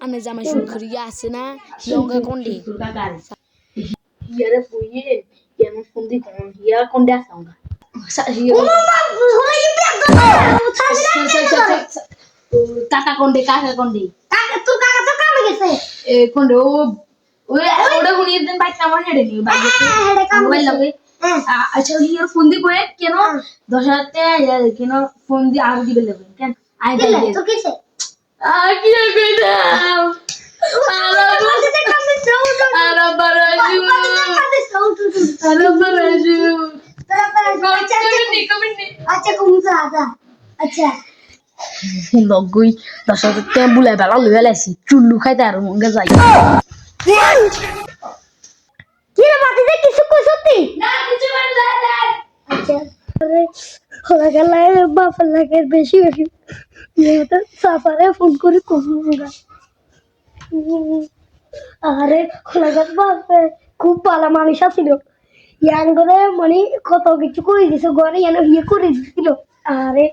আমি জামাই করিয়া আছে না হিয়ঙ্গা কোন্ডে হিয়ারে বইয়ে কেন ফোন দি কোন হিয়া কোন্ডে আসাঙ্গা কাকা কোন্ডে কাকা কোন্ডে এ কোন্ডে ও ওই ওটা কোন দিন বাইক আমার হেডে নি বাইক মোবাইল লাগে আচ্ছা হিয়ার ফোন দি কয়ে কেন দশ হাজার টাকা কেন ফোন দি আর দিবে লাগবে কেন আই দিলে আর কি কইতাম আরা বারাজু আরা বারাজু কমেন্ট কমেন্ট আচ্ছা লগই দশ হাজার টাকা বুলাই বেলা লাইছি চুল্লু খাইতে আর মঙ্গে যাই কি রে বাতিতে কিছু কইছতি না কিছু মানে যায় যায় আচ্ছা আরে লাগে বেশি বেশি। সাফারে ফোন করে আরে গেল বাপে খুব ভালো মানুষ আছিল। ইয়ান করে মানে কত কিছু করে দিছে ঘরে ইয়ান ইয়ে করে দিছিল। আরে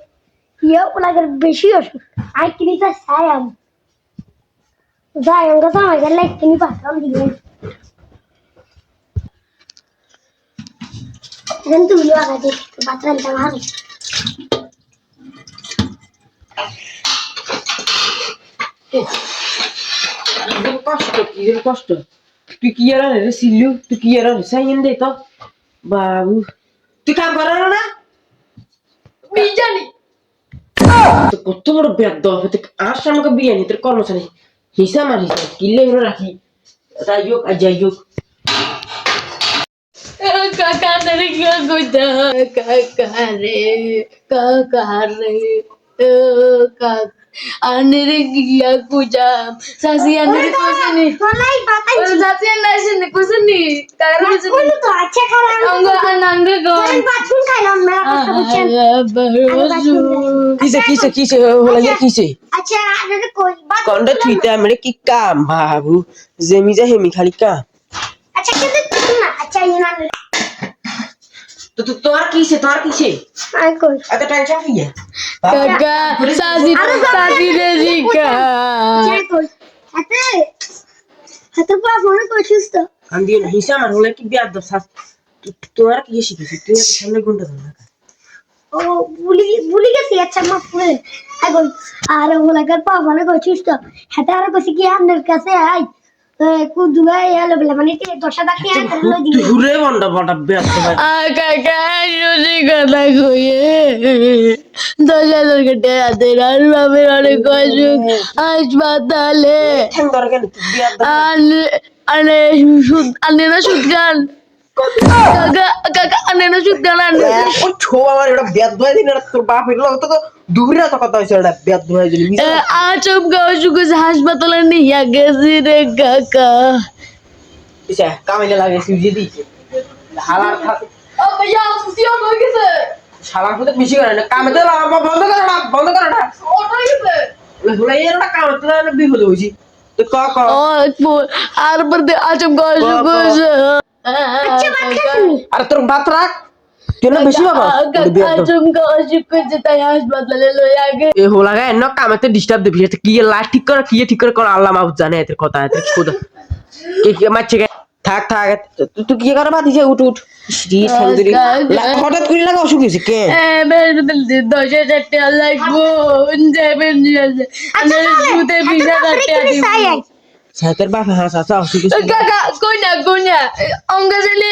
ইয়ে ওলাগের বেশি অসুখ। আই কিনি চাই আম যাই আমরা তো আমার গেলে কিনি পাঠাম দিবেন Then tu lu agak deh, kebaturan tengah hari. এরকম কষ্ট কি কষ্ট তুই কি আর রে সিল্লু তুই কি আর সাইন দে তো বাবু তুই কাম করার না বিজানি তো কত বড় বেদ হতে আর আমাকে বিয়ানি তোর কর্মচারী হিসাব আর হিসাব কিলে হলো রাখি তাই হোক আর যাই হোক কাকা রে কাকা রে কাকা রে আনরে গিয়া কুজাম সাসি আনরে কোসনি batang ও সাসি আনরে কোসনি কারও কোসনি tuh aja kalau অঙ্গ আনঙ্গ গো kesebutan. বারোজু কিসে কিসে কিসে হলো ইয়া কিসে. কন্ডা থুইতে আমি কি কাম বাবু জেমি যা হেমি খালি কাম kita tuh na aja yunan. তো তো তোর কিসে তোর কিসে Aku. এত টেনশন কি কাকা সাসি সাসি রে জিকা. Ate. Ate pa phone koi chusta. কান হিসাব আর হলে কি বিয়াদ দশাস তোর কি শিখেছিস তুই তো সামনে গুন্ডা ধর না Oh, te dosha dak ya terus lo di. তুই ঘুরে বন্ডা বন্ডা বিয়াদ তো ভাই আ কাকা যদি কথা কইয়ে দশ হাজার কেটে হাতে আর বাবের অনেক অসুখ হাসপাতালে আনে না সুদ গান কাকা কাকা আনে না সুদ গান আনে ও ছো আমার এটা বিয়াদ ধরে দিন এটা তোর বাপ এগুলো তো তো দূরে তো কথা হইছে এটা বিয়াদ ধরে দিলি আচমকা অসুখ হয়েছে হাসপাতালে নিয়ে গেছি রে কাকা। পিছে কামাইলে লাগে সুজি দিছে হালার ও ভাইয়া সুসিও হয়ে গেছে। শালার ফুতে বেশি করে না কামে তো বন্ধ করে না বন্ধ করে না। ওটা গেছে। হলে এর না কামে তো না বিপদ হইছি তো ক ক। ও আর পর আচমকা অসুখ হয়েছে আর তোর ভাত রাখ তুই বেশি বাবা? আচমকা অসুখ হয়েছে তাই হাসপাতালে লয়ে আগে। এ হো লাগা এন্ন কামেতে ডিস্টার্ব দিবি। কি লাইট ঠিক করে কি ঠিক কর আল্লাহ মাহবুব জানে এদের কথা এদের খুদা। কে কি মারছে থাক থাক তুই কি করে বাদিছে উঠ উঠ। শ্রী সুন্দরী হঠাৎ করে লাগা অসুখ হয়েছে কে? দশ হাজার টাকা লাগবো। যাবেন সুদে বিশ হাজার টাকা দিব। সাইতের বাপ হাস আসা অসুখ হয়েছে কাকা কোনা কোনা অঙ্গ ছেলে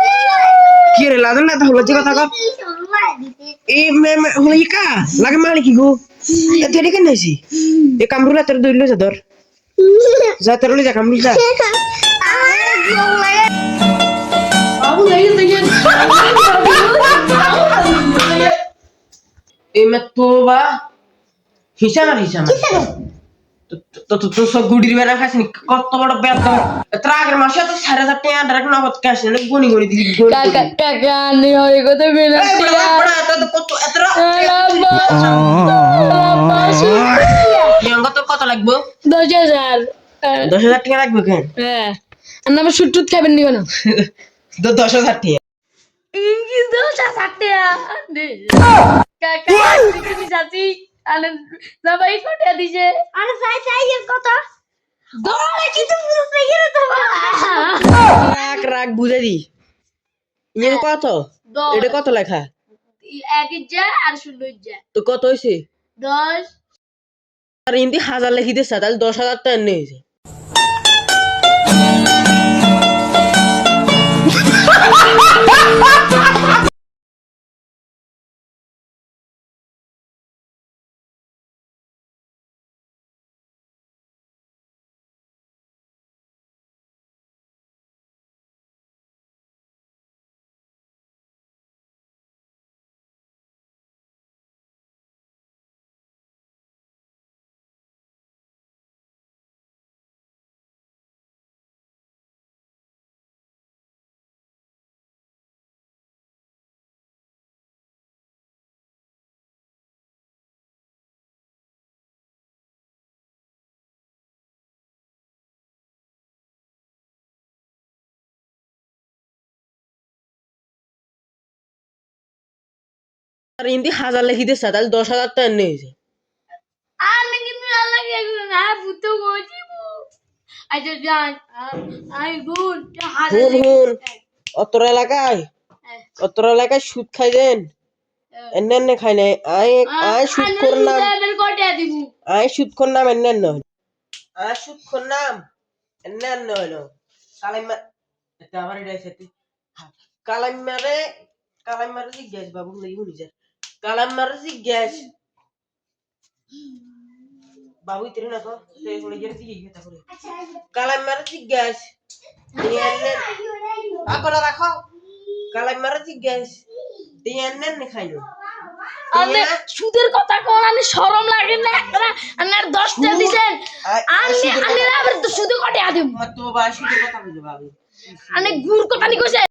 কি রে লাদন না? তো হলো যে কথা কর এই মে মে হলো ইকা লাগে মালি কি গো। এ তেরে কেন আইছি? এ কামরুলা তোর দইলো যা ধর। যা তোর লই যা কামরুল যা। বাবু লাগি দেখেন এ মে আর হিসাব। তো সব গুডির বেলা খাসনি কত বড় বেতন তোর আগের মাসে তো সাড়ে হাজার টাকা ডাইরেক্ট নগদ ক্যাশ না গনি গনি দিলি কাকা আনি হয় বিনাশ বড় বড় তো কত এত ইয়াঙ্গ তোর কত লাগবে? দশ হাজার। হ্যাঁ, দশ হাজার টাকা লাগবে কেন? হ্যাঁ। আর আমার শুট টুট খাবেন নি কেন? দশ হাজার টাকা। ইংলিশ দশ হাজার টাকা। কাকা তুমি চাচি আনে সবাই কোটা দিছে। আরে সাই সাই এর কথা? দৌড়ে কিন্তু পুরো পেয়ে তো রাখ রাখ বুঝে দি। ইয়ে কত? দশ এটা কত লেখা? এক ইজ্জা আর শূন্য ইজ্জা। তো কত হয়েছে দশ। আর ইন্দি হাজার লেখি দিচ্ছে তাহলে দশ হাজার তো এনে হয়েছে আর ইন্দি হাজার লেখি দিচ্ছে তাহলে দশ হাজার তো এনে হয়েছে। আমি কিন্তু লাগে না গজিব আচ্ছা যান আমি গুণ হুন হুন অতর এলাকায় অতর এলাকায় সুদ খাই দেন। এনে এনে খাই নাই। আয় আয় সুদ কর নাম দিব। সুদ কর নাম এনে এনে হইল আয় সুদ কর নাম এনে এনে হইল কালাইমা এটা আবার এটা সেটি কালাইমারে কালাইমারে জিজ্ঞেস বাবু লাগি শুনি যা কালাইমারে জিজ্ঞেস বাবু ইতরে না তো সে শুনে গিয়ে জিজ্ঞেস কথা করে কালাইমারে জিজ্ঞেস তিনি এনে আকলা রাখো কালাইমারে জিজ্ঞেস তিনি এনে এনে খাইলো আমি সুদের কথা কোন আমি শরম লাগে না আনার দশটা দিছেন আমি আমি আবার তো সুদে কটে আদিম মত বাবা সুদের কথা বলে বাবু আনে গুড় কথা নি কইছে